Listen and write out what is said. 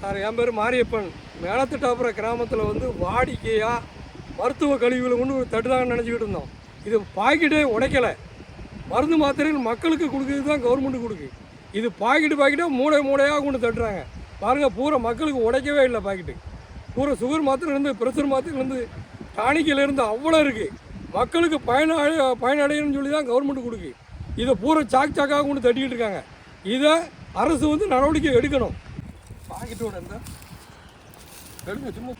Sir என் பேர் மாரியப்பன். மேலத்திட்டாப்புற கிராமத்தில் வந்து வாடிக்கையாக மருத்துவ கழிவுகளை கொண்டு தட்டுதாங்கன்னு நினச்சிக்கிட்டு இருந்தோம். இது பாக்கெட்டே உடைக்கலை. மருந்து மாத்திரைகள் மக்களுக்கு கொடுக்குறது தான் கவர்மெண்ட்டு கொடுக்கு. இது பாக்கெட்டு பாக்கெட்டாக மூளை மூடையாக கொண்டு தட்டுறாங்க. பாருங்கள் பூரா மக்களுக்கு உடைக்கவே இல்லை பாக்கெட்டு. பூரா சுகர் மாத்திரைலேருந்து ப்ரெஷர் மாத்திரைலேருந்து டானிக்கிலேருந்து அவ்வளோ இருக்குது மக்களுக்கு பயனடை பயனடையணும்னு சொல்லி தான் கவர்மெண்ட் கொடுக்கு. இதை பூரா சாக் சாக்காக கொண்டு தட்டிக்கிட்டு இருக்காங்க. இதை அரசு வந்து நடவடிக்கை எடுக்கணும். പാക്കറ്റ് കൂടെ എന്താ? വെളിഞ്ഞു? ചുമ്മാ